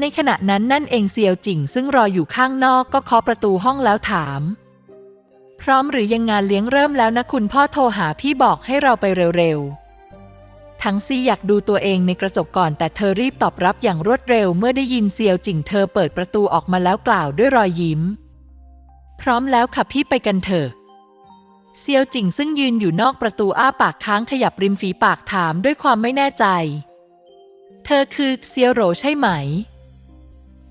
ในขณะนั้นนั่นเองเซียวจิงซึ่งรออยู่ข้างนอกก็เคาะประตูห้องแล้วถาม พร้อมหรือยังงานเลี้ยงเริ่มแล้วนะคุณพ่อโทรหาพี่บอกให้เราไปเร็วๆ ทั้งซีอยากดูตัวเองในกระจกก่อนแต่เธอรีบตอบรับอย่างรวดเร็วเมื่อได้ยินเซียวจิงเธอเปิดประตูออกมาแล้วกล่าวด้วยรอยยิ้ม พร้อมแล้วค่ะพี่ไปกันเถอะเซียวจิงซึ่งยืนอยู่นอกประตูอ้าปากค้างขยับริมฝีปากถามด้วยความไม่แน่ใจ เธอคือเซียวโหรใช่ไหม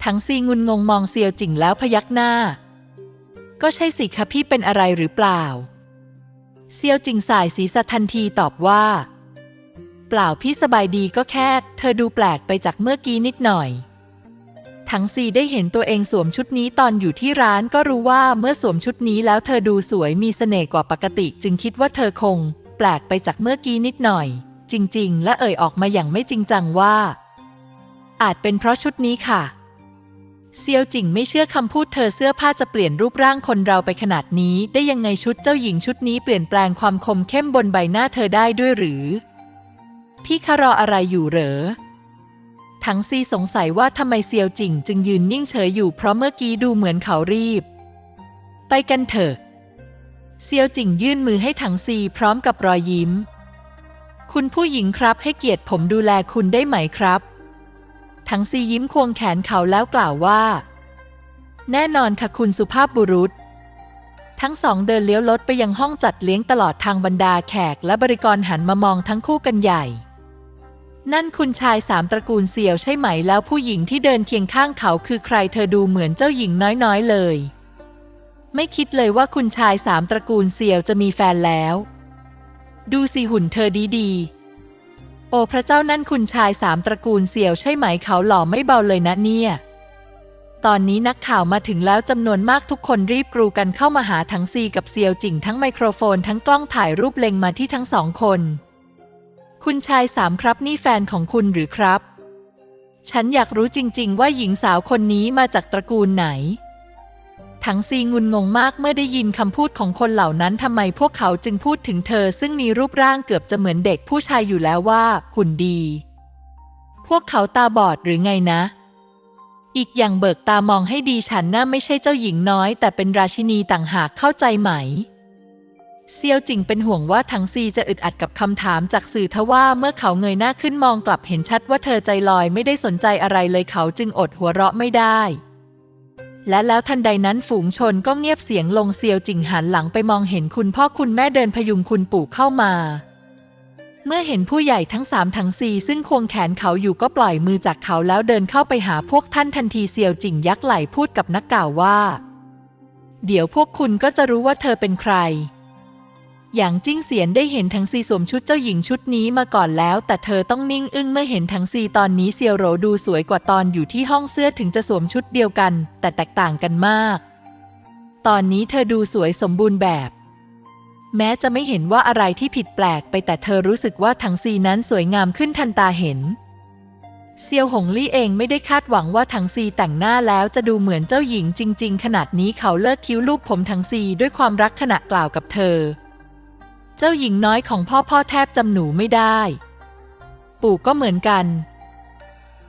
ทั้งซีงุนงงมองเซียวจิงแล้วพยักหน้า ก็ใช่สิคะพี่เป็นอะไรหรือเปล่า เซียวจิงสายศีรษะทันทีตอบว่า เปล่าพี่สบายดีก็แค่ เธอดูแปลกไปจากเมื่อกี้นิดหน่อยทั้งซีได้เห็นตัวเองสวมชุดนี้ตอนอยู่ที่ร้านก็รู้ว่าเมื่อสวมชุดนี้แล้วเธอดูสวยมีเสน่ห์กว่าปกติ จึงคิดว่าเธอคง แปลกไปจากเมื่อกี้นิดหน่อย จริง ๆ และเอ่ยออกมาอย่างไม่จริงจังว่า อาจเป็นเพราะชุดนี้ค่ะ เซียวจิงไม่เชื่อคำพูดเธอเสื้อผ้าจะเปลี่ยนรูปร่างคนเราไปขนาดนี้ ได้ยังไงชุดเจ้าหญิงชุดนี้เปลี่ยนแปลงความคมเข้มบนใบหน้าเธอได้ด้วยหรือ พี่คารออะไรอยู่เหรอทั้งซีสงสัยว่าทำไมเซียวจิงจึงยืนนิ่งเฉยอยู่เพราะเมื่อกี้ดูเหมือนเขารีบ ไปกันเถอะ เซียวจิงยื่นมือให้ถังซีพร้อมกับรอยยิ้ม คุณผู้หญิงครับให้เกียรติผมดูแลคุณได้ไหมครับ ทั้งซียิ้มควงแขนเขาแล้วกล่าวว่า แน่นอนค่ะคุณสุภาพบุรุษ ทั้งสองเดินเลี้ยวรถไปยังห้องจัดเลี้ยงตลอดทางบรรดาแขกและบริกรหันมามองทั้งคู่กันใหญ่ นั่นคุณชายสามตระกูลเสี่ยวใช่ไหมแล้วผู้หญิงที่เดินเคียงข้างเขาคือใครเธอดูเหมือนเจ้าหญิงน้อยๆเลย ไม่คิดเลยว่าคุณชายสามตระกูลเสี่ยวจะมีแฟนแล้ว ดูสิหุ่นเธอดีๆ โอ้พระเจ้านั่นคุณชายสามตระกูลเสี่ยวใช่ไหมเขาหล่อไม่เบาเลยนะเนี่ย ตอนนี้นักข่าวมาถึงแล้วจำนวนมากทุกคนรีบกรูกันเข้ามาหาทั้งซีกับเซียวจิงทั้งไมโครโฟนทั้งกล้องถ่ายรูปเล็งมาที่ทั้งสองคน คุณชายสามครับนี่แฟนของคุณหรือครับ ฉันอยากรู้จริง ๆ ว่าหญิงสาวคนนี้มาจากตระกูลไหน ทังซีงุนงงมากเมื่อได้ยินคำพูดของคนเหล่านั้นทำไมพวกเขาจึงพูดถึงเธอ ซึ่งมีรูปร่างเกือบจะเหมือนเด็กผู้ชายอยู่แล้วว่า หุ่นดี พวกเขาตาบอดหรือไงนะ อีกอย่างเบิกตามองให้ดีฉันน่าไม่ใช่เจ้าหญิงน้อย แต่เป็นราชินีต่างหากเข้าใจไหมเซียวจิงเป็นห่วงว่าทังซีจะอึดอัดกับคำถามจากสื่อทว่าเมื่อเขาเงยหน้าขึ้นมองกลับเห็นชัดว่าเธอใจลอยไม่ได้สนใจอะไรเลยเขาจึงอดหัวเราะไม่ได้ และแล้วทันใดนั้นฝูงชนก็เงียบเสียงลงเซียวจิงหันหลังไปมองเห็นคุณพ่อคุณแม่เดินพยุงคุณปู่เข้ามา เมื่อเห็นผู้ใหญ่ทั้งสามทั้งสี่ซึ่งควงแขนเขาอยู่ก็ปล่อยมือจากเขาแล้วเดินเข้าไปหาพวกท่านทันทีเซียวจิงยักไหลพูดกับนักข่าวว่า เดี๋ยวพวกคุณก็จะรู้ว่าเธอเป็นใคร อย่างจิ้งเสียนได้เห็นทั้งซีสวมชุดเจ้าหญิงชุดนี้มาก่อนแล้ว แต่เธอต้องนิ่งอึ้งเมื่อเห็นทั้งซีตอนนี้เซียวโหรดูสวยกว่าตอนอยู่ที่ห้องเสื้อถึงจะสวมชุดเดียวกัน แต่แตกต่างกันมาก ตอนนี้เธอดูสวยสมบูรณ์แบบ แม้จะไม่เห็นว่าอะไรที่ผิดแปลกไปแต่เธอรู้สึกว่าทั้งซีนั้นสวยงามขึ้นทันตาเห็นเซียวหงลี่เองไม่ได้คาดหวังว่าทั้งซีแต่งหน้าแล้วจะดูเหมือนเจ้าหญิงจริง ๆ ขนาดนี้เขาเลิกคิ้วรูปผมทั้งซีด้วยความรักขณะกล่าวกับเธอ เจ้าหญิงน้อยของพ่อพ่อแทบจำหนูไม่ได้ ปู่ก็เหมือนกัน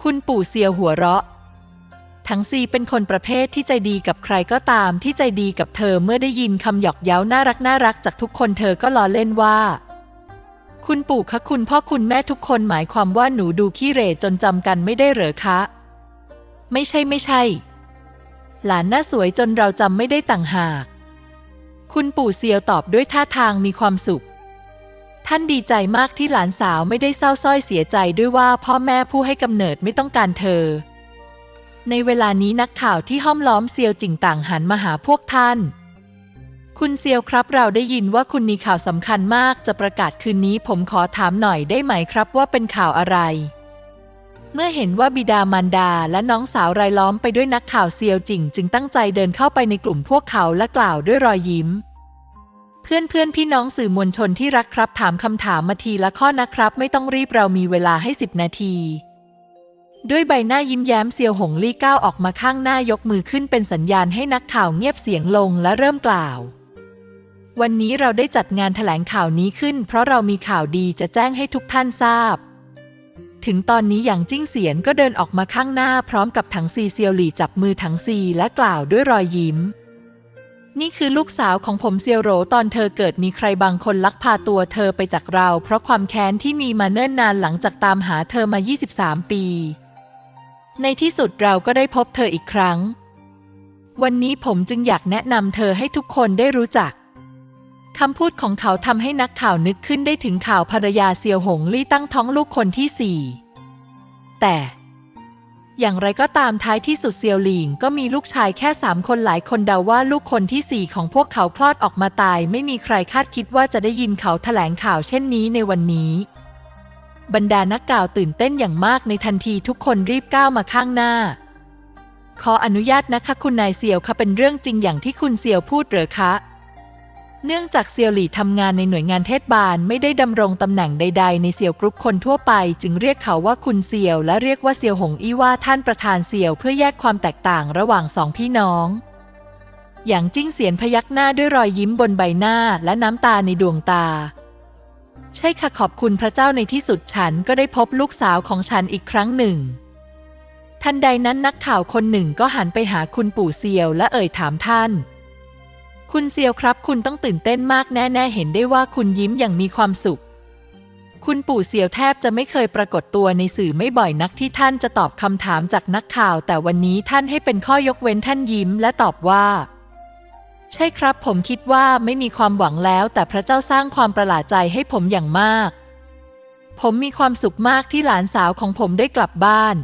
คุณปู่เซียหัวเราะ ทั้งซีเป็นคนประเภทที่ใจดีกับใครก็ตามที่ใจดีกับเธอเมื่อได้ยินคำหยอกเย้าน่ารักน่ารักจากทุกคนเธอก็ล้อเล่นว่าคุณปู่คะคุณพ่อคุณแม่ทุกคนหมายความว่าหนูดูขี้เหร่จนจำกันไม่ได้เหรอคะ ไม่ใช่ไม่ใช่ หลานน่าสวยจนเราจำไม่ได้ต่างหาก คุณปู่เซียวตอบด้วยท่าทางมีความสุข ท่านดีใจมากที่หลานสาวไม่ได้เศร้าส้อยเสียใจด้วยว่าพ่อแม่ผู้ให้กำเนิดไม่ต้องการเธอ ในเวลานี้นักข่าวที่ห้อมล้อมเซียวจิงต่างหันมาหาพวกท่าน คุณเซียวครับเราได้ยินว่าคุณมีข่าวสำคัญมากจะประกาศคืนนี้ผมขอถามหน่อยได้ไหมครับว่าเป็นข่าวอะไร เมื่อเห็นว่าบิดามารดาและน้องสาวรายล้อมไปด้วยนักข่าวเซียวจิงจึงตั้งใจเดินเข้าไปในกลุ่มพวกเขาและกล่าวด้วยรอยยิ้ม เพื่อนเพื่อนพี่น้องสื่อมวลชนที่รักครับถามคำถามมาทีละข้อนะครับ ไม่ต้องรีบเรามีเวลาให้10นาที ด้วยใบหน้ายิ้มแย้มเซียวหงลี่ก้าวออกมาข้างหน้ายกมือขึ้นเป็นสัญญาณให้นักข่าวเงียบเสียงลงและเริ่มกล่าววันนี้เราได้จัดงานแถลงข่าวนี้ขึ้น เพราะเรามีข่าวดีจะแจ้งให้ทุกท่านทราบ ถึงตอนนี้อย่างจิ้งเสียนก็เดินออกมาข้างหน้าพร้อมกับถังซีเซียวหลี่จับมือถังซีและกล่าวด้วยรอยยิ้ม นี่คือลูกสาวของผมเซียวโหรตอนเธอเกิดมีใครบางคนลักพาตัวเธอไปจากเรา เพราะความแค้นที่มีมาเนิ่นนานหลังจากตามหาเธอมา 23 ปี ในที่สุดเราก็ได้พบเธออีกครั้ง วันนี้ผมจึงอยากแนะนำเธอให้ทุกคนได้รู้จัก คำพูดของเขาทำให้นักข่าวนึกขึ้นได้ถึงข่าวภรรยาเซียวหงลี่ตั้งท้องลูกคนที่สี่แต่ อย่างไรก็ตามท้ายที่สุดเซียวหลิงก็มีลูกชายแค่สามคนหลายคนเดาว่าลูกคนที่สี่ของพวกเขาคลอดออกมาตาย ไม่มีใครคาดคิดว่าจะได้ยินเขาแถลงข่าวเช่นนี้ในวันนี้ บรรดานักข่าวตื่นเต้นอย่างมากในทันทีทุกคนรีบก้าวมาข้างหน้า ขออนุญาตนะคะคุณนายเซียวคะเป็นเรื่องจริงอย่างที่คุณเซียวพูดเหรอคะ เนื่องจากเซียวหลี่ทำงานในหน่วยงานเทศบาลไม่ได้ดำรงตำแหน่งใด ๆ ในเซียวกรุ๊ปคนทั่วไป จึงเรียกเขาว่าคุณเซียว และเรียกว่าเซียวหงอี้ว่าท่านประธานเซียวเพื่อแยกความแตกต่างระหว่างสองพี่น้อง อย่างจิ้งเสียนพยักหน้าด้วยรอยยิ้มบนใบหน้าและน้ำตาในดวงตา ใช่ค่ะขอบคุณพระเจ้าในที่สุดฉันก็ได้พบลูกสาวของฉันอีกครั้งหนึ่งทันใดนั้นนักข่าวคนหนึ่งก็หันไปหาคุณปู่เซียวและเอ่ยถามท่าน คุณเซียวครับ คุณต้องตื่นเต้นมากแน่ๆเห็นได้ว่าคุณยิ้มอย่างมีความสุข คุณปู่เซียวแทบจะไม่เคยปรากฏตัวในสื่อไม่บ่อยนักที่ท่านจะตอบคำถามจากนักข่าว แต่วันนี้ท่านให้เป็นข้อยกเว้นท่านยิ้มและตอบว่า ใช่ครับ ผมคิดว่าไม่มีความหวังแล้ว แต่พระเจ้าสร้างความประหลาดใจให้ผมอย่างมาก ผมมีความสุขมากที่หลานสาวของผมได้กลับบ้าน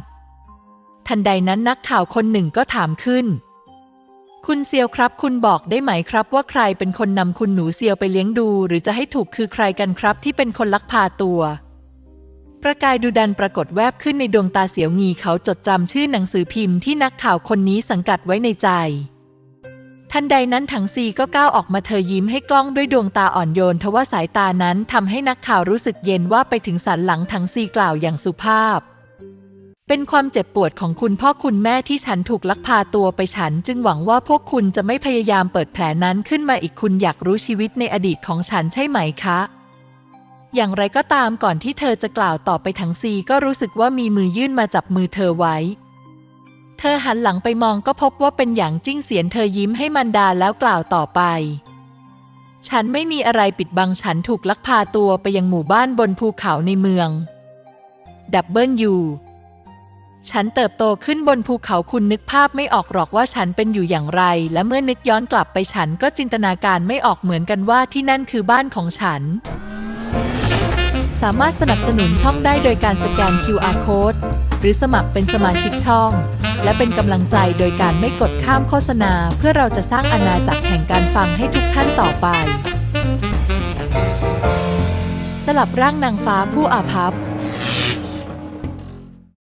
ทันใดนั้นนักข่าวคนหนึ่งก็ถามขึ้น คุณเซียวครับ คุณบอกได้ไหมครับว่าใครเป็นคนนำคุณหนูเซียวไปเลี้ยงดู หรือจะให้ถูกคือใครกันครับที่เป็นคนลักพาตัว ประกายดูดันปรากฏแวบขึ้นในดวงตาเสียวงีเขาจดจำชื่อหนังสือพิมพ์ที่นักข่าวคนนี้สังกัดไว้ในใจ ทันใดนั้นถังซีก็ก้าวออกมาเธอยิ้มให้กล้องด้วยดวงตาอ่อนโยนทว่าสายตานั้นทำให้นักข่าวรู้สึกเย็นว่าไปถึงสันหลังถังซีกล่าวอย่างสุภาพ เป็นความเจ็บปวดของคุณพ่อคุณแม่ที่ฉันถูกลักพาตัวไปฉัน จึงหวังว่าพวกคุณจะไม่พยายามเปิดแผลนั้นขึ้นมาอีกคุณอยากรู้ชีวิตในอดีตของฉันใช่ไหมคะ อย่างไรก็ตามก่อนที่เธอจะกล่าวต่อไปถังซีก็รู้สึกว่ามีมือยื่นมาจับมือเธอไว้ เธอหันหลังไปมองก็พบว่าเป็นอย่างจิ้งเสียนเธอยิ้มให้มันดาแล้วกล่าวต่อไป ฉันไม่มีอะไรปิดบังฉันถูกลักพาตัวไปยังหมู่บ้านบนภูเขาในเมืองดับเบิลยู ฉันเติบโตขึ้นบนภูเขาคุณนึกภาพไม่ออกหรอกว่าฉันเป็นอยู่อย่างไร และเมื่อนึกย้อนกลับไปฉันก็จินตนาการไม่ออกเหมือนกันว่าที่นั่นคือบ้านของฉัน สามารถสนับสนุนช่องได้โดยการสแกน QR Code หรือสมัครเป็นสมาชิกช่อง และเป็นกำลังใจโดยการไม่กดข้ามโฆษณา เพื่อเราจะสร้างอาณาจักรแห่งการฟังให้ทุกท่านต่อไป สลับร่างนางฟ้าผู้อาภัพ